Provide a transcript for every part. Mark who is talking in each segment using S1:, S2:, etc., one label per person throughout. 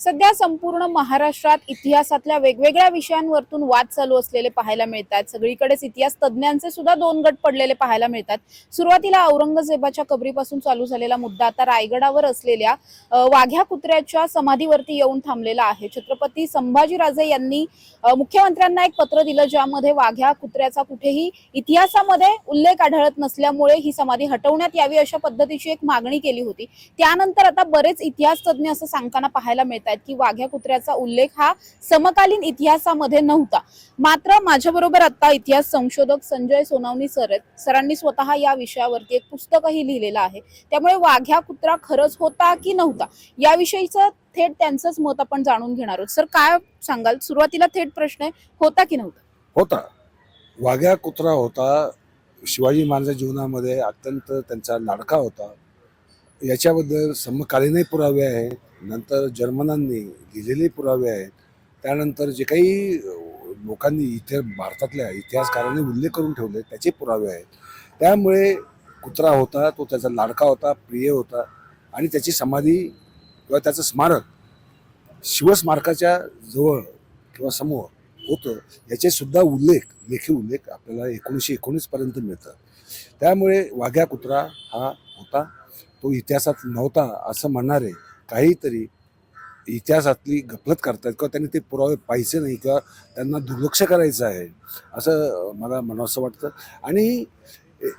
S1: सध्या संपूर्ण महाराष्ट्रात इतिहासातल्या वेगवेगळ्या विषयांवरतून वाद चालू असलेले पाहायला मिळतात. सगळीकडेच इतिहास तज्ज्ञांचे सुद्धा दोन गट पडलेले पाहायला मिळतात. सुरुवातीला औरंगजेबाच्या कबरीपासून चालू झालेला मुद्दा आता रायगडावर असलेल्या वाघ्या कुत्र्याच्या समाधीवरती येऊन थांबलेला आहे. छत्रपती संभाजीराजे यांनी मुख्यमंत्र्यांना एक पत्र दिलं ज्यामध्ये वाघ्या कुत्र्याचा कुठेही इतिहासामध्ये उल्लेख आढळत नसल्यामुळे ही समाधी हटवण्यात यावी अशा पद्धतीची एक मागणी केली होती. त्यानंतर आता बरेच इतिहास तज्ज्ञ असं सांगताना पाहायला मिळतात आहेत की वाघ्या कुत्र्याचा उल्लेख हा समकालीन इतिहासामध्ये नव्हता. मात्र माझ्या बरोबर आता इतिहास संशोधक संजय सोनावणी सर आहेत. सरांनी स्वतः या विषयावरती एक पुस्तकही लिहिलेलं आहे. त्यामुळे वाघ्या कुत्रा खरंच होता की नव्हता? याविषयीचं थेट त्यांचंच मत आपण जाणून घेणार आहोत. सर काय सांगाल? सुरुवातीला थेट प्रश्न आहे होता की नव्हता?
S2: होता. वाघ्या कुत्रा होता. शिवाजी महाराजांच्या जीवनामध्ये अत्यंत त्यांचा लाडका होता. याच्याबद्दल समकालीनही पुरावे आहेत नंतर जर्मनांनी लिहिलेले पुरावे आहेत. त्यानंतर जे काही लोकांनी इथे भारतातल्या इतिहासकारांनी उल्लेख करून ठेवले त्याचे पुरावे आहेत. त्यामुळे कुत्रा होता तो त्याचा लाडका होता प्रिय होता आणि त्याची समाधी किंवा त्याचं स्मारक शिवस्मारकाच्या जवळ किंवा समोर होतं याचे सुद्धा उल्लेख लेखी उल्लेख आपल्याला एकोणीसशे एकोणीसपर्यंत मिळतात. त्यामुळे वाघ्या कुत्रा हा होता. तो इतिहासात नव्हता असं म्हणणारे काहीतरी इतिहासातली गफलत करतायत किंवा त्यांनी ते पुरावे पाहिजे नाही किंवा त्यांना दुर्लक्ष करायचं आहे असं मला म्हणावंसं वाटतं. आणि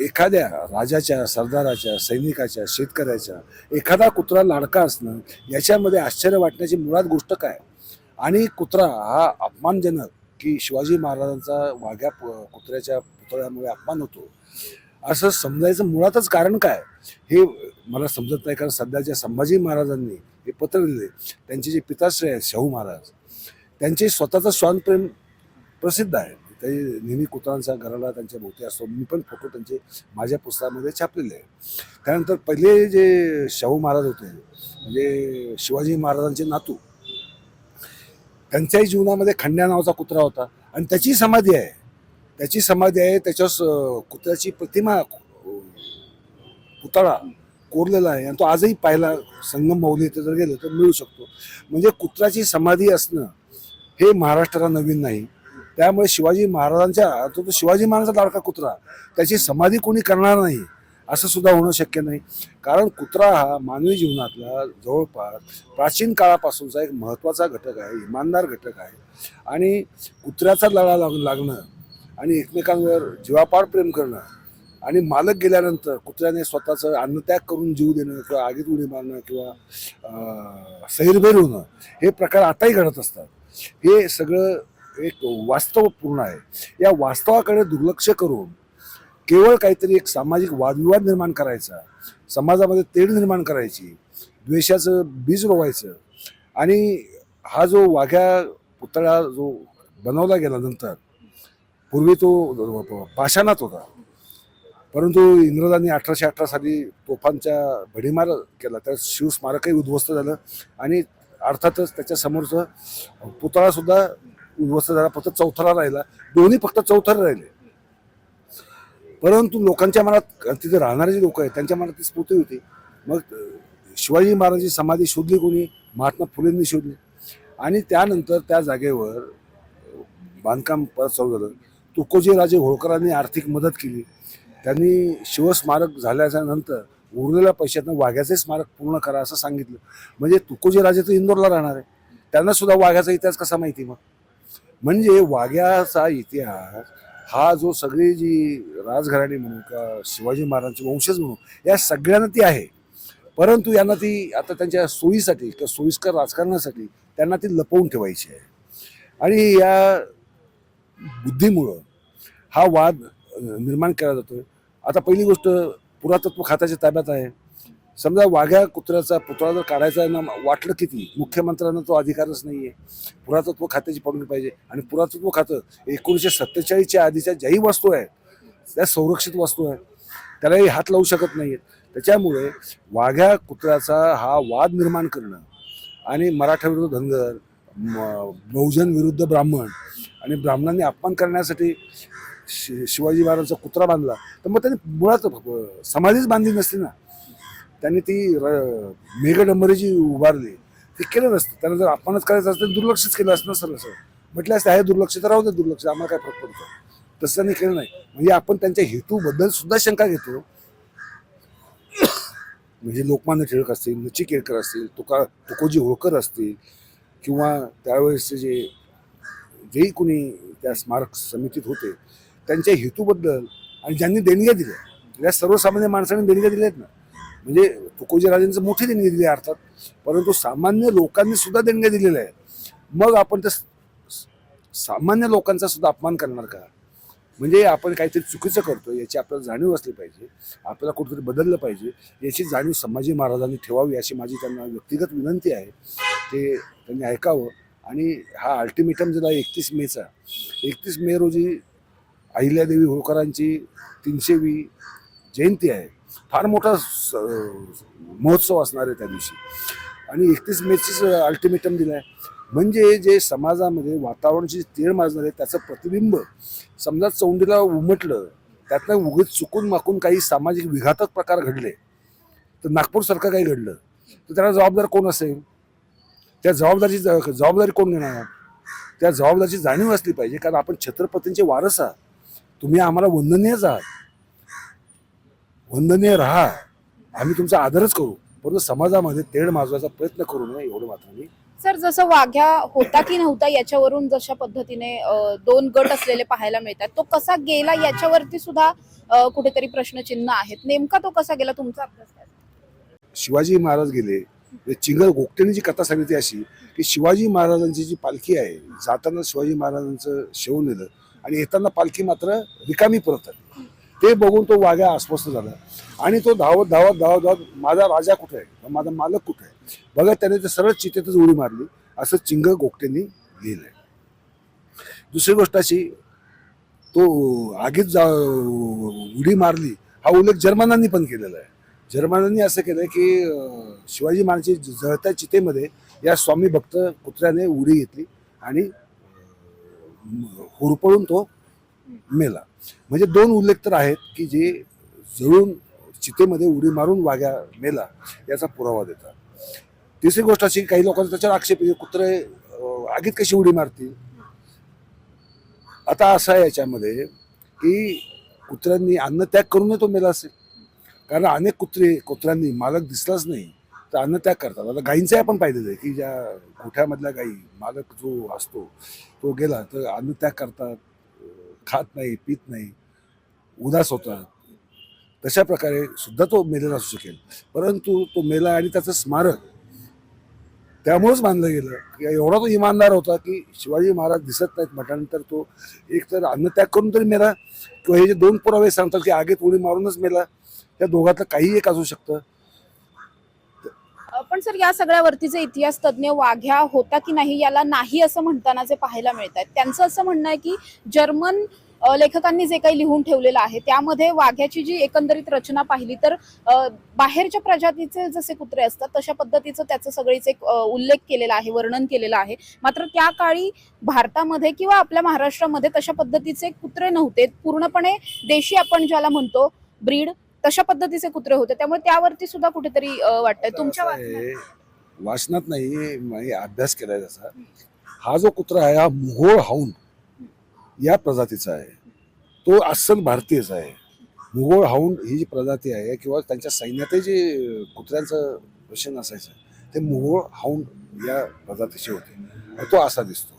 S2: एखाद्या राजाच्या सरदाराच्या सैनिकाच्या शेतकऱ्याच्या एखादा कुत्रा लाडका असणं याच्यामध्ये आश्चर्य वाटण्याची मुळात गोष्ट काय? आणि कुत्रा हा अपमानजनक की शिवाजी महाराजांचा वाघ्या कुत्र्याच्या पुतळ्यामुळे अपमान होतो. असं समजायचं मुळातच कारण काय? हे मला समजत नाही कारण सध्याच्या संभाजी महाराजांनी हे पत्र लिहिले. त्यांचे जे पिताश्रय आहेत शाहू महाराज त्यांचे स्वतःचं स्वानप्रेम प्रसिद्ध आहे. ते नेहमी कुत्रांचा घराला त्यांच्या भोवती असतो. मी पण फोटो त्यांचे माझ्या पुस्तकामध्ये छापलेले आहे त्यानंतर पहिले जे शाहू महाराज होते म्हणजे शिवाजी महाराजांचे नातू त्यांच्याही जीवनामध्ये खंड्या नावाचा कुत्रा होता. आणि त्याची समाधी आहे. त्याची समाधी आहे त्याच्यावर कुत्र्याची प्रतिमा पुतळा कोरलेला आहे. आणि तो आजही पाहायला संगम माऊली इथे जर गेलं तर मिळू शकतो. म्हणजे कुत्र्याची समाधी असणं हे महाराष्ट्राला नवीन नाही. त्यामुळे शिवाजी महाराजांच्या तो तो शिवाजी महाराजांचा लाडका कुत्रा त्याची समाधी कोणी करणार नाही असं सुद्धा होणं शक्य नाही. कारण कुत्रा हा मानवी जीवनातला जवळपास प्राचीन काळापासूनचा एक महत्त्वाचा घटक आहे इमानदार घटक आहे. आणि कुत्र्याचा लढा लाग लागणं आणि एकमेकांवर जीवापाड प्रेम करणं आणि मालक गेल्यानंतर कुत्र्याने स्वतःचं अन्नत्याग करून जीव देणं किंवा आगीत उडी मारणं किंवा सैरभैर होणं हे प्रकार आताही घडत असतात. हे सगळं एक वास्तवपूर्ण आहे. या वास्तवाकडे दुर्लक्ष करून केवळ काहीतरी एक सामाजिक वादविवाद निर्माण करायचा समाजामध्ये तेढ निर्माण करायची द्वेषाचं बीज रोवायचं आणि हा जो वाघ्या पुतळा जो बनवला गेला नंतर पूर्वी तो पाषाणात होता. परंतु इंग्रजांनी अठराशे अठरा साली तोफांच्या भडीमार केला. त्या शिवस्मारकही उद्ध्वस्त झालं आणि अर्थातच त्याच्यासमोरचं पुतळासुद्धा उद्ध्वस्त झाला. फक्त चौथरा राहिला. दोन्ही फक्त चौथर राहिले. परंतु लोकांच्या मनात तिथे राहणारे जे लोक आहेत त्यांच्या मनात ती स्फूर्ती होती. मग शिवाजी महाराजांची समाधी शोधली कोणी? महात्मा फुलेंनी शोधली. आणि त्यानंतर त्या जागेवर बांधकाम परत चालू झालं. तुकोजीराजे होळकरांनी आर्थिक मदत केली. त्यांनी शिवस्मारक झाल्याच्यानंतर उरलेल्या पैशातनं वाघ्याचे स्मारक पूर्ण करा असं सांगितलं. म्हणजे तुकोजीराजे तर इंदोरला राहणार आहे. त्यांना सुद्धा वाघ्याचा इतिहास कसा माहिती मग? म्हणजे वाघ्याचा इतिहास हा जो सगळी जी राजघराणी म्हणू का शिवाजी महाराजांचे वंशज म्हणू या सगळ्यांना ती आहे. परंतु यांना ती आता त्यांच्या सोयीसाठी किंवा सोयीस्कर राजकारणासाठी त्यांना ती लपवून ठेवायची आहे. आणि या बुद्धीमुळं हा वाद निर्माण केला जातोय. आता पहिली गोष्ट पुरातत्व खात्याच्या ताब्यात आहे. समजा वाघ्या कुत्र्याचा पुतळा जर काढायचा ना वाटलं किती? मुख्यमंत्र्यांना तो अधिकारच नाही आहे पुरातत्व खात्याची पडली पाहिजे. आणि पुरातत्व खातं एकोणीसशे सत्तेचाळीसच्या आधीच्या ज्याही वस्तू आहेत त्या संरक्षित वस्तू आहेत. त्यालाही हात लावू शकत नाही आहेत त्याच्यामुळे वाघ्या कुत्र्याचा हा वाद निर्माण करणं आणि मराठा विरोध धनगर बहुजन विरुद्ध ब्राह्मण आणि ब्राह्मणांनी अपमान करण्यासाठी शि शिवाजी महाराजांचा कुत्रा बांधला तर मग त्यांनी मुळात समाधीच बांधली नसती ना. त्यांनी ती मेघडंबरी जी उभारली. ते केलं नसतं. त्यांना जर आपणच करायचं असतं दुर्लक्षच केलं असतं सर असं म्हटलं असतं आहे दुर्लक्ष तर राहू दे दुर्लक्ष आम्हाला काय फरक पडतो. तसं त्यांनी केलं नाही. म्हणजे आपण त्यांच्या हेतूबद्दल सुद्धा शंका घेतो. म्हणजे लोकमान्य टिळक असतील नची केळकर असतील तुका तुकोजी होळकर असतील किंवा त्यावेळेसचे जे जेही कोणी त्या स्मारक समितीत होते त्यांच्या हेतूबद्दल आणि ज्यांनी देणग्या दिल्या या सर्वसामान्य माणसांनी देणग्या दिल्या आहेत ना. म्हणजे तुकोजी राजेंचं मोठी देणगी दिली आहे अर्थात परंतु सामान्य लोकांनी सुद्धा देणग्या दिलेल्या आहेत. मग आपण त्या सामान्य लोकांचा सुद्धा अपमान करणार का? म्हणजे आपण काहीतरी चुकीचं करतो याची आपल्याला जाणीव असली पाहिजे आपल्याला कुठेतरी बदललं पाहिजे याची जाणीव संभाजी महाराजांनी ठेवावी अशी माझी त्यांना व्यक्तिगत विनंती आहे. ते त्यांनी ऐकावं आणि हा अल्टिमेटम दिला एकतीस मेचा. एकतीस मे रोजी अहिल्यादेवी होळकरांची तीनशेवी जयंती आहे. फार मोठा स- महोत्सव असणार आहे त्या दिवशी. आणि एकतीस मेचीच अल्टिमेटम दिला आहे म्हणजे जे समाजामध्ये वातावरणाची तेळ माजणार आहे त्याचं प्रतिबिंब समजा चौंडीला उमटलं त्यातनं उगीच चुकून माकून काही सामाजिक विघातक प्रकार घडले तर नागपूरसारखं काही घडलं तर त्याला जबाबदार कोण असेल? त्या जबाबदारीची जबाबदारी कोण घेणार? त्या जबाबदारीची जाणीव असली पाहिजे कारण आपण छत्रपतींचे वारस आहात. तुम्ही आम्हाला वंदनीयच आहात वंदनीय राहा. आम्ही तुमचा आदरच करू. परंतु समाजामध्ये तेढ माजवायचा प्रयत्न करू नये एवढं मात्र मी
S1: सर जसं वाघ्या होता की नव्हता याच्यावरून जशा पद्धतीने दोन गट असलेले पाहायला मिळतात तो कसा गेला याच्यावरती सुद्धा कुठेतरी प्रश्नचिन्ह आहेत. नेमका तो कसा गेला तुमचा अभ्यास काय?
S2: शिवाजी महाराज गेले. म्हणजे चिंगल गोगटेने जी कथा सांगितली अशी की शिवाजी महाराजांची जी पालखी आहे जाताना शिवाजी महाराजांचं शेवून नेलं आणि येताना पालखी मात्र रिकामी परत आली ते बघून तो वाघ्या अस्वस्थ झाला. आणि तो धावत धावत धावत धावत माझा राजा कुठे आहे? माझा मालक कुठे आहे? बघा त्याने ते सरळ चितेतच उडी मारली. असं चिंग गोगटेंनी लिहिलंय. दुसरी गोष्ट अशी तो आगीत जा उडी मारली. हा उल्लेख जर्मनांनी पण केलेला आहे. जर्मनांनी असं केलं की शिवाजी महाराजांची जळत्या चितेमध्ये या स्वामी भक्त कुत्र्याने उडी घेतली आणि हुरपळून होरपळून तो मेला. म्हणजे दोन उल्लेख तर आहेत की जे जळून चितेमध्ये उडी मारून वाघ्या मेला याचा पुरावा देतात. तिसरी गोष्ट अशी काही लोकांचा त्याच्यावर आक्षेप आहे कुत्रे आगीत कशी उडी मारतील? आता असं आहे याच्यामध्ये की कुत्र्यांनी अन्नत्याग करूनही तो मेला असेल. कारण अनेक कुत्रे कुत्र्यांनी मालक दिसलाच नाही तर अन्नत्याग करतात. आता गायींचाही आपण पाहिलेलं आहे की ज्या गोठ्यामधल्या गायी मालक जो असतो तो गेला तर अन्नत्याग करतात. खात नाही पित नाही उदास होतात तशा प्रकारे सुद्धा तो मेलेला असू शकेल. परंतु तो मेला आणि त्याचं स्मारक त्यामुळेच मानलं गेलं. की एवढा तो इमानदार होता की शिवाजी महाराज दिसत नाहीत म्हटल्यानंतर तो एक तर अन्नत्याग करून तरी मेला. किंवा हे जे दोन पुरावे सांगतात की आगीत उडी मारूनच मेला. त्या दोघातलं काही एक असू शकतं.
S1: पण सर या सगळ्यावरतीचे इतिहास तज्ज्ञ वाघ्या होता की नाही याला नाही असं म्हणताना जे पाहायला मिळत आहेत त्यांचं असं म्हणणं आहे की जर्मन लेखकांनी जे काही लिहून ठेवलेलं आहे त्यामध्ये वाघ्याची जी एकंदरीत रचना पाहिली तर बाहेरच्या प्रजातीचे जसे कुत्रे असतात तशा पद्धतीचं त्याचं सगळीच एक उल्लेख केलेला आहे वर्णन केलेलं आहे. मात्र त्या काळी भारतामध्ये किंवा आपल्या महाराष्ट्रामध्ये तशा पद्धतीचे कुत्रे नव्हते. पूर्णपणे देशी आपण ज्याला म्हणतो ब्रीड तशा पद्धतीचे कुत्रे होते. त्यामुळे त्यावरती सुद्धा कुठेतरी वाटतंय. तुमच्या वाचनात-
S2: नाही मी अभ्यास केलाय त्याचा. हा जो कुत्रा आहे हा मोहोळ हाऊन या प्रजातीचा आहे. तो अस्सल भारतीयच आहे. मुघोळ हाऊंड ही जी प्रजाती आहे किंवा त्यांच्या सैन्यातही जे कुत्र्यांचं प्रशन असायचं ते मुघोळ हाऊंड या प्रजातीचे होते. तो असा दिसतो.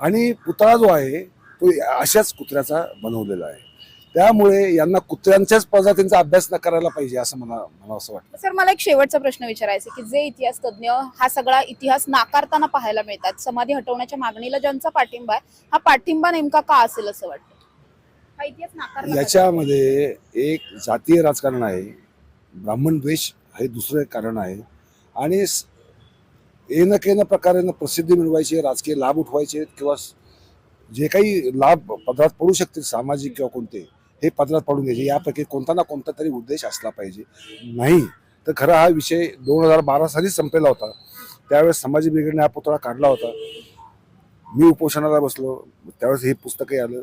S2: आणि पुतळा जो आहे तो अशाच कुत्र्याचा बनवलेला आहे. त्यामुळे यांना कुत्र्यांच्याच प्रजातींचा अभ्यास न करायला पाहिजे असं मला मला असं वाटतं.
S1: सर मला एक शेवटचा प्रश्न विचारायचा की जे इतिहास तज्ज्ञ हा सगळा इतिहास नाकारताना पाहायला मिळतात समाधी हटवण्याच्या मागणीला ज्यांचा पाठिंबा आहे हा पाठिंबा नेमका का असेल असं वाटतं? हा इतिहास पाहिजे.
S2: याच्यामध्ये एक जातीय राजकारण आहे ब्राह्मण द्वेष हे दुसरं एक कारण आहे. आणि येणं केनं प्रकारे प्रसिद्धी मिळवायची राजकीय लाभ उठवायचे किंवा जे काही लाभ पदरात पडू शकतील सामाजिक किंवा कोणते हे पदरात पडून घ्यायचे यापैकी कोणता ना कोणता तरी उद्देश असला पाहिजे. नाही तर खरा हा विषय दोन हजार बारा सालीच संपलेला होता. त्यावेळेस समाज ब्रिगेडने हा पुतळा काढला होता. मी उपोषणाला बसलो. त्यावेळेस हे पुस्तकही आलं.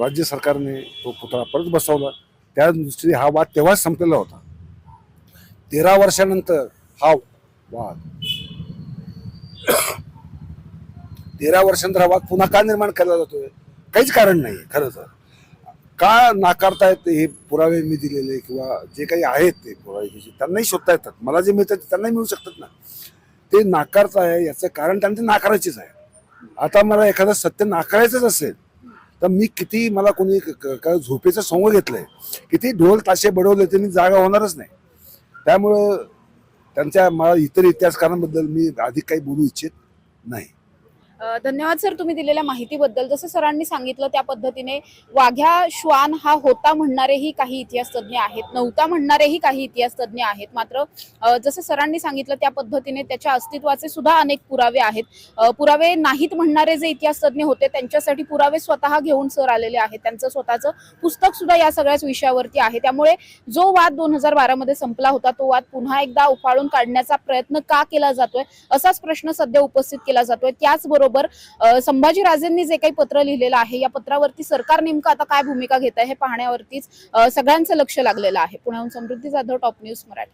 S2: राज्य सरकारने तो पुतळा परत बसवला. त्या दृष्टीने हा वाद तेव्हाच संपलेला होता. तेरा वर्षानंतर हा वाद तेरा वर्षांचा वाद पुन्हा का निर्माण केला जातोय? काहीच कारण नाही खरं तर. का नाकारतायत हे पुरावे मी दिलेले किंवा जे काही आहेत ते पुरावे त्यांनाही शोधता येतात. मला जे मिळतात ते त्यांनाही मिळू शकतात ना. ते नाकारताय याचं कारण त्यांना ते नाकारायचेच आहे. आता मला एखादं सत्य नाकारायचंच असेल तर मी किती मला कोणी झोपेचा सोंग घेतलंय किती ढोल ताशे बडवले ते मी जागा होणारच नाही. त्यामुळं त्यांच्या मला इतर इतिहासकारांबद्दल मी अधिक काही बोलू इच्छित नाही.
S1: धन्यवाद सर तुम्ही दिलेल्या माहितीबद्दल. जसं सरांनी सांगितलं त्या पद्धतीने वाघ्या श्वान हा होता म्हणणारेही काही इतिहास तज्ज्ञ आहेत नव्हता म्हणणारेही काही इतिहास तज्ज्ञ आहेत. मात्र जसं सरांनी सांगितलं त्या पद्धतीने त्याच्या अस्तित्वाचे सुद्धा अनेक पुरावे आहेत. पुरावे नाहीत म्हणणारे जे इतिहास तज्ज्ञ होते त्यांच्यासाठी पुरावे स्वतः घेऊन सर आलेले आहेत. त्यांचं स्वतःचं पुस्तक सुद्धा या सगळ्याच विषयावरती आहे. त्यामुळे जो वाद दोन हजार बारामध्ये संपला होता तो वाद पुन्हा एकदा उफाळून काढण्याचा प्रयत्न का केला जातोय? असाच प्रश्न सध्या उपस्थित केला जातोय. त्याचबरोबर अ, संभाजीराजेंनी जे काही पत्र लिहिलेलं आहे या पत्रावरती सरकार नेमकं आता काय भूमिका घेत आहे हे पाहण्यावरतीच सगळ्यांचं लक्ष लागलेलं आहे. पुण्याहून समृद्धी जाधव टॉप न्यूज मराठी.